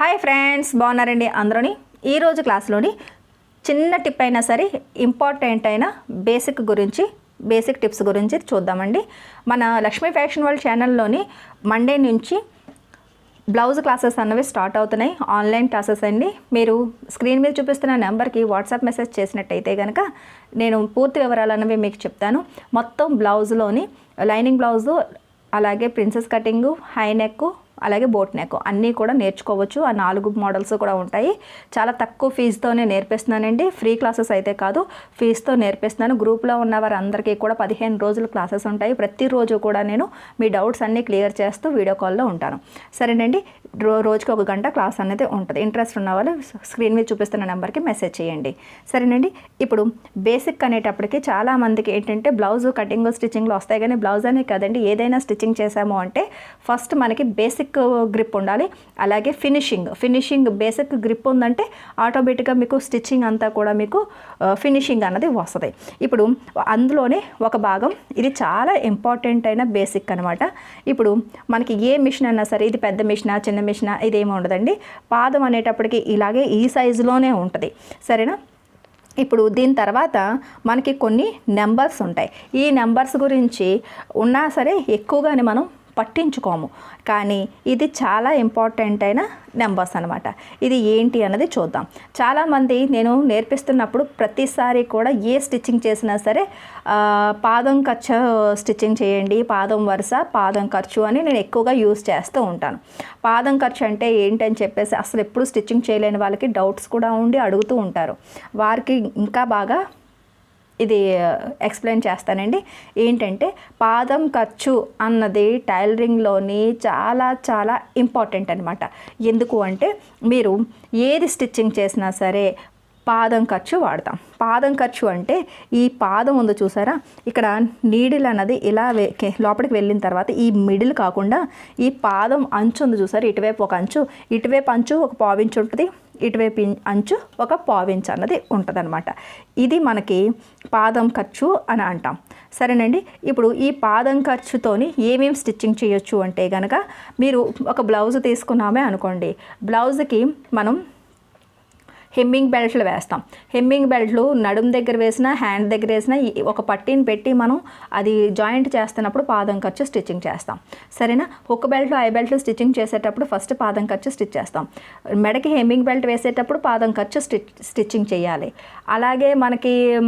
Hi friends బాగున్నారండి అందరూని? ఈరోజు క్లాస్లోని చిన్న టిప్ అయినా సరే ఇంపార్టెంట్ అయిన బేసిక్ గురించి బేసిక్ టిప్స్ గురించి చూద్దామండి. మన లక్ష్మీ ఫ్యాషన్ వరల్డ్ ఛానల్లోని మండే నుంచి బ్లౌజ్ క్లాసెస్ అన్నవి స్టార్ట్ అవుతున్నాయి. ఆన్లైన్ క్లాసెస్ అండి. మీరు స్క్రీన్ మీద చూపిస్తున్న నెంబర్కి వాట్సాప్ మెసేజ్ చేసినట్టయితే కనుక నేను పూర్తి వివరాలు అన్నవి మీకు చెప్తాను. మొత్తం బ్లౌజ్లోని లైనింగ్ బ్లౌజు అలాగే ప్రిన్సెస్ కటింగు హై నెక్ అలాగే బోట్ నెక్ అన్నీ కూడా నేర్చుకోవచ్చు. ఆ నాలుగు మోడల్స్ కూడా ఉంటాయి. చాలా తక్కువ ఫీజుతోనే నేర్పిస్తున్నానండి. ఫ్రీ క్లాసెస్ అయితే కాదు ఫీజుతో నేర్పిస్తున్నాను. గ్రూప్లో ఉన్న వారందరికీ కూడా పదిహేను రోజులు క్లాసెస్ ఉంటాయి. ప్రతిరోజు కూడా నేను మీ డౌట్స్ అన్నీ క్లియర్ చేస్తూ వీడియో కాల్లో ఉంటాను. సరేనండి రో రోజుకి ఒక గంట క్లాస్ అనేది ఉంటుంది. ఇంట్రెస్ట్ ఉన్న వాళ్ళు స్క్రీన్ మీద చూపిస్తున్న నెంబర్కి మెసేజ్ చేయండి. సరేనండి ఇప్పుడు బేసిక్ అనేటప్పటికి చాలా మందికి ఏంటంటే బ్లౌజ్ కటింగ్ స్టిచ్చింగ్లో వస్తాయి. కానీ బ్లౌజ్ అనే కదండి ఏదైనా స్టిచ్చింగ్ చేసాము అంటే ఫస్ట్ మనకి బేసిక్ గ్రిప్ uh, ఉండాలి. అలాగే ఫినిషింగ్ ఫినిషింగ్ బేసిక్ గ్రిప్ ఉందంటే ఆటోమేటిక్గా మీకు స్టిచ్చింగ్ అంతా కూడా మీకు uh, ఫినిషింగ్ అన్నది వస్తుంది. ఇప్పుడు అందులోనే ఒక భాగం ఇది చాలా ఇంపార్టెంట్ అయిన బేసిక్ అనమాట ఇప్పుడు మనకి ఏ మిషన్ అయినా సరే ఇది పెద్ద మిషనా చిన్న మిషనా ఇదేమి ఉండదండి. పాదం అనేటప్పటికి ఇలాగే ఈ సైజులోనే ఉంటుంది. సరేనా? ఇప్పుడు దీని తర్వాత మనకి కొన్ని నెంబర్స్ ఉంటాయి. ఈ నెంబర్స్ గురించి ఉన్నా సరే ఎక్కువగానే మనం పట్టించుకోము. కానీ ఇది చాలా ఇంపార్టెంట్ అయిన నెంబర్స్ అనమాట ఇది ఏంటి అన్నది చూద్దాం. చాలామంది నేను నేర్పిస్తున్నప్పుడు ప్రతిసారి కూడా ఏ స్టిచ్చింగ్ చేసినా సరే పాదం ఖర్చు స్టిచ్చింగ్ చేయండి పాదం వరుస పాదం ఖర్చు అని నేను ఎక్కువగా యూస్ చేస్తూ ఉంటాను. పాదం ఖర్చు అంటే ఏంటని చెప్పేసి అసలు ఎప్పుడు స్టిచ్చింగ్ చేయలేని వాళ్ళకి డౌట్స్ కూడా ఉండి అడుగుతూ ఉంటారు. వారికి ఇంకా బాగా ఇది ఎక్స్ప్లెయిన్ చేస్తానండి. ఏంటంటే పాదం ఖర్చు అన్నది టైలరింగ్లోని చాలా చాలా ఇంపార్టెంట్ అనమాట ఎందుకు అంటే మీరు ఏది స్టిచ్చింగ్ చేసినా సరే పాదం ఖర్చు వాడతాం. పాదం ఖర్చు అంటే ఈ పాదం ఉంది చూసారా? ఇక్కడ నీడిల్ అన్నది ఇలా లోపలికి వెళ్ళిన తర్వాత ఈ మిడిల్ కాకుండా ఈ పాదం అంచు ఉంది చూసారా? ఇటువైపు ఒక అంచు ఇటువైపు అంచు ఒక పావించు ఉంటుంది. ఇటువైపు అంచు ఒక పావించ్ అన్నది ఉంటుందన్నమాట. ఇది మనకి పాదం ఖర్చు అని అంటాం. సరేనండి? ఇప్పుడు ఈ పాదం ఖర్చుతోని ఏమేమి స్టిచ్చింగ్ చేయొచ్చు అంటే కనుక మీరు ఒక బ్లౌజ్ తీసుకున్నామే అనుకోండి. బ్లౌజ్కి మనం హెమ్మింగ్ బెల్ట్లు వేస్తాం. హెమ్మింగ్ బెల్ట్లు నడుం దగ్గర వేసినా హ్యాండ్ దగ్గర వేసినా ఈ- ఒక పట్టీని పెట్టి మనం అది జాయింట్ చేస్తున్నప్పుడు పాదం ఖర్చు స్టిచ్చింగ్ చేస్తాం. సరేనా? హుక్ బెల్ట్లు ఐ బెల్ట్లు స్టిచ్చింగ్ చేసేటప్పుడు ఫస్ట్ పాదం ఖర్చు స్టిచ్ చేస్తాం. మెడకి హెమ్మింగ్ బెల్ట్ వేసేటప్పుడు పాదం ఖర్చు స్టిచ్ స్టిచ్చింగ్ చేయాలి. అలాగే మనకి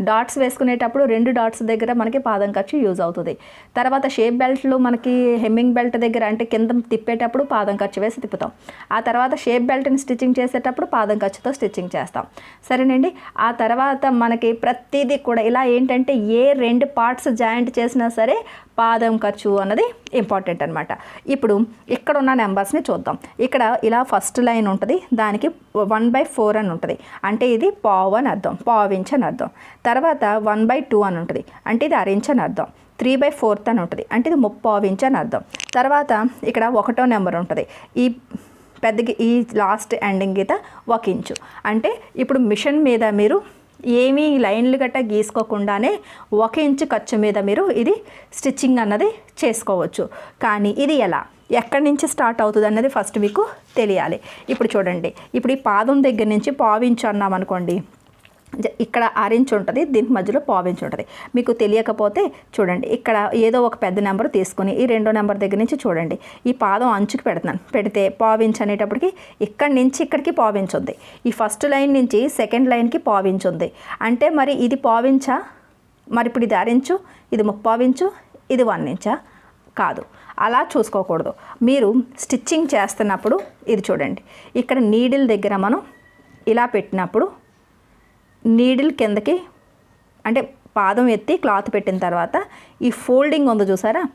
డాట్స్ వేసుకునేటప్పుడు రెండు డాట్స్ దగ్గర మనకి పాదం ఖర్చు యూజ్ అవుతుంది. తర్వాత షేప్ బెల్ట్లు మనకి హెమ్మింగ్ బెల్ట్ దగ్గర అంటే కింద తిప్పేటప్పుడు పాదం ఖర్చు వేసి తిప్పుతాం. ఆ తర్వాత షేప్ బెల్ట్ని స్టిచ్చింగ్ చేసేటప్పుడు పాదం ఖర్చుతో స్టిచ్చింగ్ చేస్తాం. సరేనండి? ఆ తర్వాత మనకి ప్రతిదీ కూడా ఇలా ఏంటంటే ఏ రెండు పార్ట్స్ జాయింట్ చేసినా సరే పాదం ఖర్చు అన్నది ఇంపార్టెంట్ అనమాట ఇప్పుడు ఇక్కడ ఉన్న నెంబర్స్ని చూద్దాం. ఇక్కడ ఇలా ఫస్ట్ లైన్ ఉంటుంది దానికి వన్ బై ఫోర్ అని ఉంటుంది. అంటే ఇది పావు అని అర్థం పావు ఇంచ్ అని అర్థం. తర్వాత వన్ బై టూ అని ఉంటుంది. అంటే ఇది అరించ్ అని అర్థం. త్రీ బై ఫోర్త్ అని ఉంటుంది. అంటే ఇది ముప్పావు ఇంచ్ అని అర్థం. తర్వాత ఇక్కడ ఒకటో నెంబర్ ఉంటుంది. ఈ పెద్ద ఈ లాస్ట్ ఎండింగ్ గీత ఒక ఇంచు. అంటే ఇప్పుడు మిషన్ మీద మీరు ఏమీ లైన్లు గట్ట గీసుకోకుండానే ఒక ఇంచు ఖర్చు మీద మీరు ఇది స్టిచ్చింగ్ అన్నది చేసుకోవచ్చు. కానీ ఇది ఎలా? ఎక్కడి నుంచి స్టార్ట్ అవుతుంది అన్నది ఫస్ట్ మీకు తెలియాలి. ఇప్పుడు చూడండి. ఇప్పుడు ఈ పాదం దగ్గర నుంచి పావించు అన్నాం అనుకోండి ఇక్కడ ఆరెంజ్ ఉంటుంది దీనికి మధ్యలో పావించి ఉంటుంది. మీకు తెలియకపోతే చూడండి ఇక్కడ ఏదో ఒక పెద్ద నెంబర్ తీసుకుని ఈ రెండో నెంబర్ దగ్గర నుంచి చూడండి. ఈ పాదం అంచుకి పెడుతున్నాను. పెడితే పావించ్ అనేటప్పటికి ఇక్కడి నుంచి ఇక్కడికి పావించ్ ఉంది. ఈ ఫస్ట్ లైన్ నుంచి సెకండ్ లైన్కి పావించ్ ఉంది. అంటే మరి ఇది పావించా? మరి ఇప్పుడు ఇది అరించు ఇది ముప్పావించు ఇది వన్ ఇంచా? కాదు. అలా చూసుకోకూడదు. మీరు స్టిచ్చింగ్ చేస్తున్నప్పుడు ఇది చూడండి. ఇక్కడ నీడిల్ దగ్గర మనం ఇలా పెట్టినప్పుడు నీడిల్ కిందకి అంటే పాదం ఎత్తి క్లాత్ పెట్టిన తర్వాత ఈ ఫోల్డింగ్ ఉందో చూసారా?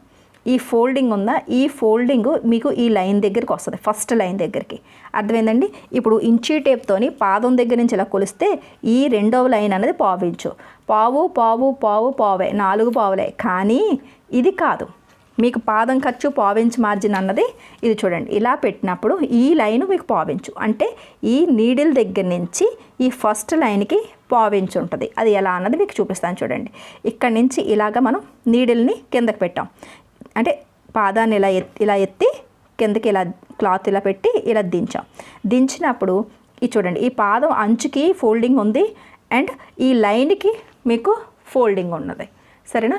ఈ ఫోల్డింగ్ ఉందా? ఈ ఫోల్డింగ్ మీకు ఈ లైన్ దగ్గరికి వస్తుంది ఫస్ట్ లైన్ దగ్గరికి. అర్థమైందండి? ఇప్పుడు ఇంచీ టేప్తోని పాదం దగ్గర నుంచి ఇలా కొలిస్తే ఈ రెండవ లైన్ అనేది పావించు. పావు పావు పావు పావే నాలుగు పావులే. కానీ ఇది కాదు. మీకు పాదం ఖర్చు పావించు మార్జిన్ అన్నది ఇది చూడండి. ఇలా పెట్టినప్పుడు ఈ లైన్ మీకు పావించు. అంటే ఈ నీడిల్ దగ్గర నుంచి ఈ ఫస్ట్ లైన్కి పావించు ఉంటుంది. అది ఎలా అన్నది మీకు చూపిస్తాను చూడండి. ఇక్కడ నుంచి ఇలాగ మనం నీడిల్ని కిందకి పెట్టాం. అంటే పాదాన్ని ఇలా ఎత్తి ఇలా ఎత్తి కిందకి ఇలా క్లాత్ ఇలా పెట్టి ఇలా దించాం. దించినప్పుడు ఈ చూడండి ఈ పాదం అంచుకి ఫోల్డింగ్ ఉంది అండ్ ఈ లైన్కి మీకు ఫోల్డింగ్ ఉన్నది. సరేనా?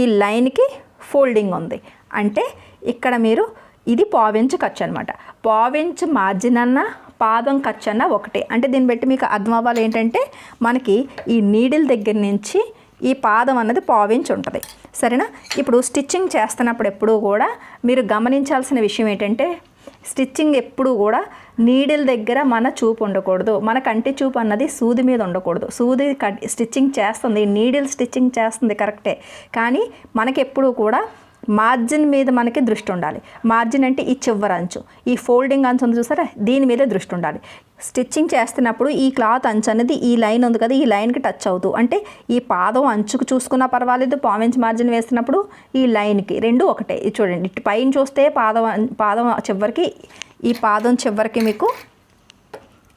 ఈ లైన్కి ఫోల్డింగ్ ఉంది. అంటే ఇక్కడ మీరు ఇది పావించు ఖర్చు అనమాట పావించు మార్జిన్ అన్నా పాదం ఖర్చు అన్న ఒకటే. అంటే దీన్ని బట్టి మీకు అర్థం అవ్వాలి ఏంటంటే మనకి ఈ నీడిల్ దగ్గర నుంచి ఈ పాదం అన్నది పావించి ఉంటుంది. సరేనా? ఇప్పుడు స్టిచ్చింగ్ చేస్తున్నప్పుడు ఎప్పుడూ కూడా మీరు గమనించాల్సిన విషయం ఏంటంటే స్టిచ్చింగ్ ఎప్పుడూ కూడా నీడిల్ దగ్గర మన చూపు ఉండకూడదు. మన కంటి చూపు అన్నది సూది మీద ఉండకూడదు. సూది స్టిచ్చింగ్ చేస్తుంది. నీడిల్ స్టిచ్చింగ్ చేస్తుంది కరెక్టే. కానీ మనకెప్పుడు కూడా మార్జిన్ మీద మనకి దృష్టి ఉండాలి. మార్జిన్ అంటే ఈ చివరి అంచు. ఈ ఫోల్డింగ్ అంచు ఉంది చూసారా? దీని మీద దృష్టి ఉండాలి. స్టిచ్చింగ్ చేస్తున్నప్పుడు ఈ క్లాత్ అంచు అనేది ఈ లైన్ ఉంది కదా ఈ లైన్కి టచ్ అవుతూ. అంటే ఈ పాదం అంచుకు చూసుకున్నా పర్వాలేదు పావించి మార్జిన్ వేస్తున్నప్పుడు ఈ లైన్కి రెండు ఒకటే. ఇది చూడండి ఇటు పైన చూస్తే పాదం పాదం చివరికి ఈ పాదం చివరికి మీకు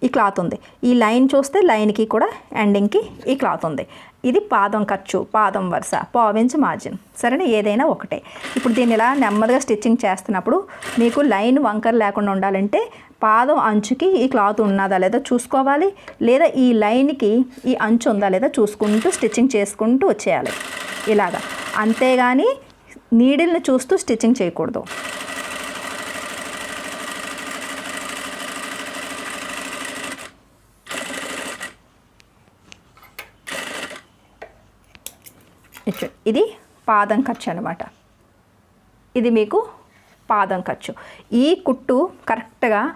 ఈ క్లాత్ ఉంది. ఈ లైన్ చూస్తే లైన్కి కూడా ఎండింగ్కి ఈ క్లాత్ ఉంది. ఇది పాదం ఖర్చు పాదం వరుస పావించ్ మార్జిన్ సరేనా? ఏదైనా ఒకటే. ఇప్పుడు దీన్ని ఇలా నెమ్మదిగా స్టిచ్చింగ్ చేస్తున్నప్పుడు మీకు లైన్ వంకర్ లేకుండా ఉండాలంటే పాదం అంచుకి ఈ క్లాత్ ఉన్నదా లేదా చూసుకోవాలి లేదా ఈ లైన్కి ఈ అంచు ఉందా లేదా చూసుకుంటూ స్టిచ్చింగ్ చేసుకుంటూ వచ్చేయాలి. ఇలాగా. అంతేగాని నీడిల్ని చూస్తూ స్టిచ్చింగ్ చేయకూడదు. ఇది పాదం ఖర్చు అనమాట ఇది మీకు పాదం ఖర్చు. ఈ కుట్టు కరెక్ట్గా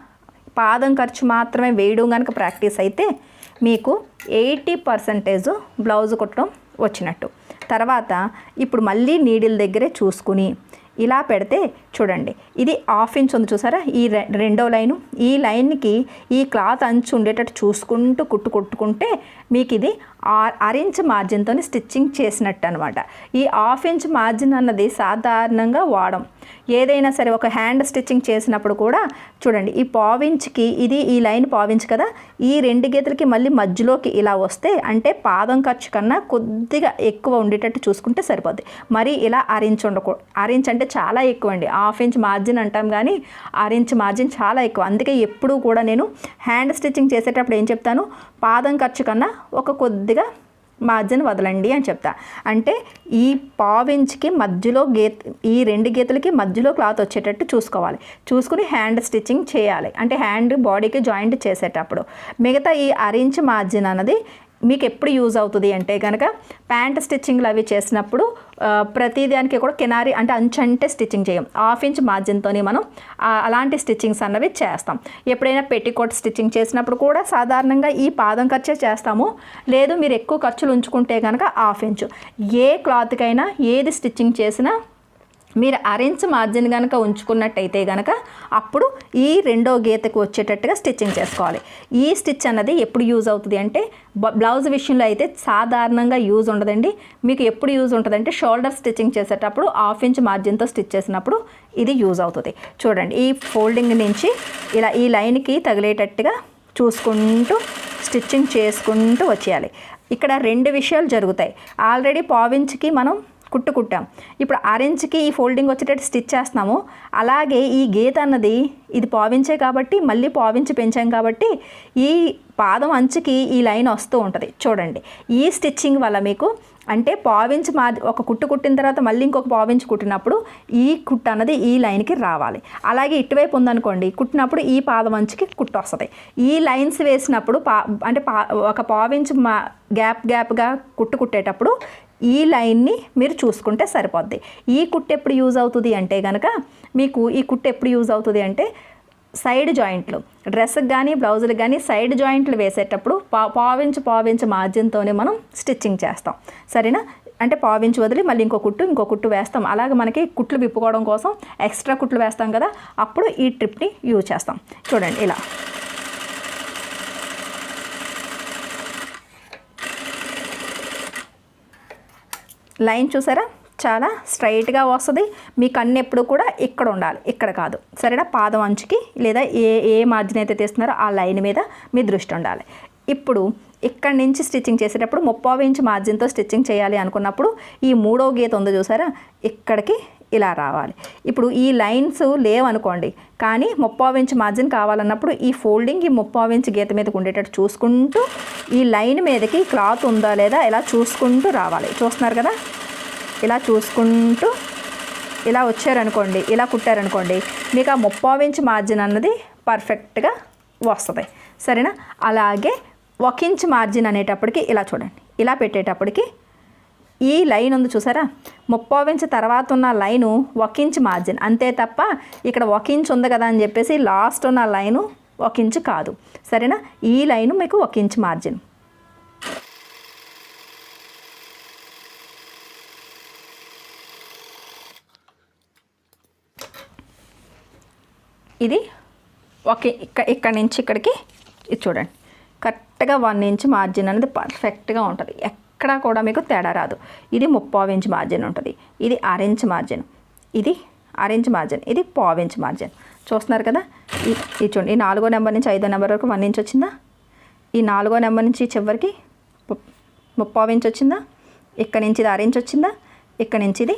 పాదం ఖర్చు మాత్రమే వేయడం కనుక ప్రాక్టీస్ అయితే మీకు ఎయిటీ పర్సంటేజ్ బ్లౌజ్ కుట్టడం వచ్చినట్టు. తర్వాత ఇప్పుడు మళ్ళీ నీడిల్ దగ్గరే చూసుకుని ఇలా పెడితే చూడండి. ఇది హాఫ్ ఇంచ్ ఉంది చూసారా? ఈ రె- రెండో లైను. ఈ లైన్కి ఈ క్లాత్ అంచు ఉండేటట్టు చూసుకుంటూ కుట్టు కుట్టుకుంటే మీకు ఇది ఆ- అరించ్ మార్జిన్తో స్టిచ్చింగ్ చేసినట్టు అనమాట ఈ హాఫ్ ఇంచ్ మార్జిన్ అన్నది సాధారణంగా వాడం. ఏదైనా సరే ఒక హ్యాండ్ స్టిచ్చింగ్ చేసినప్పుడు కూడా చూడండి ఈ పావించ్కి ఇది ఈ లైన్ పావించ్ కదా ఈ రెండు గీతలకి మళ్ళీ మధ్యలోకి ఇలా వస్తే అంటే పాదం ఖర్చు కన్నా కొద్దిగా ఎక్కువ ఉండేటట్టు చూసుకుంటే సరిపోద్ది. మరి ఇలా అరించ్ ఉండకూడదు అరించ్ అంటే చాలా ఎక్కువ అండి. హాఫ్ ఇంచ్ మార్జిన్ అంటాం కానీ అరించ్ మార్జిన్ చాలా ఎక్కువ. అందుకే ఎప్పుడూ కూడా నేను హ్యాండ్ స్టిచ్చింగ్ చేసేటప్పుడు ఏం చెప్తాను పాదం ఖర్చు కన్నా ఒక కొద్దిగా మార్జిన్ వదలండి అని చెప్తా. అంటే ఈ పావించ్కి మధ్యలో గీత ఈ రెండు గీతలకి మధ్యలో క్లాత్ వచ్చేటట్టు చూసుకోవాలి. చూసుకుని హ్యాండ్ స్టిచ్చింగ్ చేయాలి. అంటే హ్యాండ్ బాడీకి జాయింట్ చేసేటప్పుడు. మిగతా ఈ అరించ్ మార్జిన్ అన్నది మీకు ఎప్పుడు యూజ్ అవుతుంది అంటే కనుక ప్యాంట్ స్టిచ్చింగ్లు అవి చేసినప్పుడు ప్రతి దానికి కూడా కినారీ అంటే అంచు అంటే స్టిచ్చింగ్ చేయం. హాఫ్ ఇంచ్ మార్జిన్తోనే మనం అలాంటి స్టిచ్చింగ్స్ అన్నవి చేస్తాం. ఎప్పుడైనా పెట్టికోట్ స్టిచ్చింగ్ చేసినప్పుడు కూడా సాధారణంగా ఈ పాదం ఖర్చే చేస్తాము. లేదు మీరు ఎక్కువ ఖర్చులు ఉంచుకుంటే కనుక హాఫ్ ఇంచు. ఏ క్లాత్కైనా ఏది స్టిచ్చింగ్ చేసినా మీరు అరెంజ్ మార్జిన్ కనుక ఉంచుకున్నట్టయితే కనుక అప్పుడు ఈ రెండో గీతకు వచ్చేటట్టుగా స్టిచ్చింగ్ చేసుకోవాలి. ఈ స్టిచ్ అన్నది ఎప్పుడు యూజ్ అవుతుంది అంటే బ్లౌజ్ విషయంలో అయితే సాధారణంగా యూజ్ ఉండదండి. మీకు ఎప్పుడు యూజ్ ఉంటుందంటే షోల్డర్ స్టిచ్చింగ్ చేసేటప్పుడు హాఫ్ ఇంచ్ మార్జిన్తో స్టిచ్ చేసినప్పుడు ఇది యూజ్ అవుతుంది. చూడండి ఈ ఫోల్డింగ్ నుంచి ఇలా ఈ లైన్కి తగిలేటట్టుగా చూసుకుంటూ స్టిచ్చింగ్ చేసుకుంటూ వచ్చేయాలి. ఇక్కడ రెండు విషయాలు జరుగుతాయి. ఆల్రెడీ పావించ్కి మనం కుట్టు కుట్టాం ఇప్పుడు ఆరెంజ్కి ఈ ఫోల్డింగ్ వచ్చేటట్టు స్టిచ్ చేస్తున్నాము. అలాగే ఈ గీత అన్నది ఇది పావించే కాబట్టి మళ్ళీ పావించి పెంచాం కాబట్టి ఈ పాదం అంచుకి ఈ లైన్ వస్తూ ఉంటుంది. చూడండి. ఈ స్టిచ్చింగ్ వల్ల మీకు అంటే పావించి మా ఒక కుట్టు కుట్టిన తర్వాత మళ్ళీ ఇంకొక పావించి కుట్టినప్పుడు ఈ కుట్టు అన్నది ఈ లైన్కి రావాలి. అలాగే ఇటువైపు ఉందనుకోండి కుట్టినప్పుడు ఈ పాదం అంచుకి కుట్టు వస్తుంది. ఈ లైన్స్ వేసినప్పుడు పా అంటే పా ఒక పావించి మా గ్యాప్ గ్యాప్గా కుట్టు కుట్టేటప్పుడు ఈ లైన్ని మీరు చూసుకుంటే సరిపోద్ది. ఈ కుట్టు ఎప్పుడు యూజ్ అవుతుంది అంటే కనుక మీకు ఈ కుట్టు ఎప్పుడు యూజ్ అవుతుంది అంటే సైడ్ జాయింట్లు. డ్రెస్కి కానీ బ్లౌజులకు కానీ సైడ్ జాయింట్లు వేసేటప్పుడు పా పావించు పావించు మార్జిన్తోనే మనం స్టిచ్చింగ్ చేస్తాం. సరేనా? అంటే పావించి వదిలి మళ్ళీ ఇంకో కుట్టు ఇంకో కుట్టు వేస్తాం. అలాగే మనకి కుట్లు విప్పుకోవడం కోసం ఎక్స్ట్రా కుట్లు వేస్తాం కదా? అప్పుడు ఈ ట్రిప్ని యూజ్ చేస్తాం. చూడండి ఇలా. లైన్ చూసారా? చాలా స్ట్రైట్గా వస్తుంది. మీ కన్ను ఎప్పుడు కూడా ఇక్కడ ఉండాలి. ఇక్కడ కాదు. సరేనా? పాదం అంచుకి లేదా ఏ ఏ మార్జిన్ అయితే తీస్తున్నారో ఆ లైన్ మీద మీ దృష్టి ఉండాలి. ఇప్పుడు ఇక్కడ నుంచి స్టిచ్చింగ్ చేసేటప్పుడు ముప్పావు ఇంచ్ మార్జిన్తో స్టిచ్చింగ్ చేయాలి అనుకున్నప్పుడు ఈ మూడో గీత ఉంది చూసారా? ఇక్కడికి ఇలా రావాలి. ఇప్పుడు ఈ లైన్స్ లేవనుకోండి కానీ ముప్పావు ఇంచ్ మార్జిన్ కావాలన్నప్పుడు ఈ ఫోల్డింగ్ ఈ ముప్పావు ఇంచ్ గీత మీదకి ఉండేటట్టు చూసుకుంటూ ఈ లైన్ మీదకి క్లాత్ ఉందా లేదా ఇలా చూసుకుంటూ రావాలి. చూస్తున్నారు కదా? ఇలా చూసుకుంటూ ఇలా వచ్చారనుకోండి ఇలా కుట్టారనుకోండి మీకు ఆ ముప్పావు ఇంచ్ మార్జిన్ అన్నది పర్ఫెక్ట్గా వస్తుంది. సరేనా? అలాగే ఒక ఇంచ్ మార్జిన్ అనేటప్పటికి ఇలా చూడండి ఇలా పెట్టేటప్పటికి ఈ లైన్ ఉంది చూసారా? ముప్పావు ఇంచ్ తర్వాత ఉన్న లైను ఒక ఇంచ్ మార్జిన్. అంతే తప్ప ఇక్కడ ఒక ఇంచ్ ఉంది కదా అని చెప్పేసి లాస్ట్ ఉన్న లైను ఒక ఇంచ్ కాదు. సరేనా? ఈ లైను మీకు ఒక ఇంచ్ మార్జిన్. ఇది ఒక ఇక్కడ ఇక్కడ నుంచి ఇక్కడికి ఇది చూడండి. కరెక్ట్గా వన్ ఇంచ్ మార్జిన్ అనేది పర్ఫెక్ట్గా ఉంటుంది. ఎక్కడా కూడా మీకు తేడా రాదు. ఇది ముప్పావు ఇంచ్ మార్జిన్ ఉంటుంది. ఇది అరెంజ్ మార్జిన్. ఇది అరెంజ్ మార్జిన్. ఇది పావు ఇంచ్ మార్జిన్. చూస్తున్నారు కదా? ఈ ఇది చూడండి. ఈ నాలుగో నెంబర్ నుంచి ఐదో నెంబర్ వరకు వన్ ఇంచ్ వచ్చిందా? ఈ నాలుగో నెంబర్ నుంచి చివరికి ముప్పావు ఇంచ్ వచ్చిందా? ఇక్కడ నుంచి ఇది అరెంజ్ వచ్చిందా? ఇక్కడ నుంచి ఇది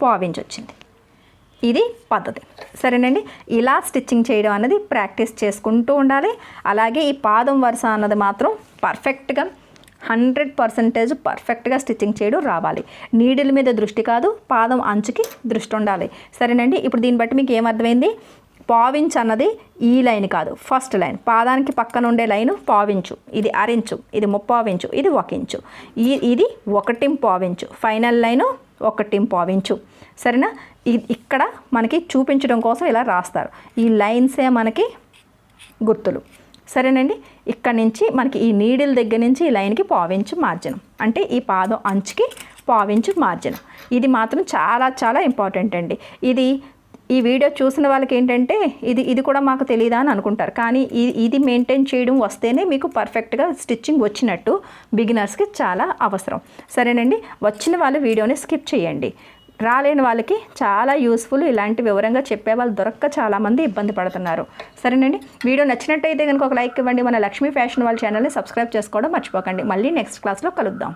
పావు ఇంచ్ వచ్చింది. ఇది పద్ధతి. సరేనండి? ఇలా స్టిచ్చింగ్ చేయడం అనేది ప్రాక్టీస్ చేసుకుంటూ ఉండాలి. అలాగే ఈ పాదం వరుస అన్నది మాత్రం పర్ఫెక్ట్గా హండ్రెడ్ పర్సెంటేజ్ పర్ఫెక్ట్గా స్టిచ్చింగ్ చేయడం రావాలి. నీడిల్ మీద దృష్టి కాదు పాదం అంచుకి దృష్టి ఉండాలి. సరేనండి ఇప్పుడు దీన్ని బట్టి మీకు ఏమర్థమైంది? పావించ్ అన్నది ఈ లైన్ కాదు ఫస్ట్ లైన్. పాదానికి పక్కన ఉండే లైన్ పావించు. ఇది అరించు ఇది ముప్పావించు ఇది ఒక ఇంచు ఈ ఇది ఒకటి పావించు ఫైనల్ లైను ఒకటి పావించు సరేనా ఇక్కడ మనకి చూపించడం కోసం ఇలా రాస్తారు. ఈ లైన్సే మనకి గుర్తులు. సరేనండి? ఇక్కడ నుంచి మనకి ఈ నీడిల్ దగ్గర నుంచి ఈ లైన్కి పావించు మార్జిన్. అంటే ఈ పాదం అంచుకి పావించు మార్జిన్. ఇది మాత్రం చాలా చాలా ఇంపార్టెంట్ అండి. ఇది ఈ వీడియో చూసిన వాళ్ళకి ఏంటంటే ఇది ఇది కూడా మాకు తెలియదా అని అనుకుంటారు. కానీ ఇది ఇది మెయింటైన్ చేయడం వస్తేనే మీకు పర్ఫెక్ట్గా స్టిచ్చింగ్ వచ్చినట్టు బిగినర్స్కి చాలా అవసరం. సరేనండి? వచ్చిన వాళ్ళు వీడియోని స్కిప్ చేయండి. రాలేని వాళ్ళకి చాలా యూస్ఫుల్ ఇలాంటి వివరంగా చెప్పే వాళ్ళు దొరక్క చాలామంది ఇబ్బంది పడుతున్నారు. సరేనండి? వీడియో నచ్చినట్టయితే కనుక ఒక లైక్ ఇవ్వండి. మన లక్ష్మీ ఫ్యాషన్ వాళ్ళ ఛానల్ని సబ్స్క్రైబ్ చేసుకోవడం మర్చిపోకండి. మళ్ళీ నెక్స్ట్ క్లాస్లో కలుద్దాం.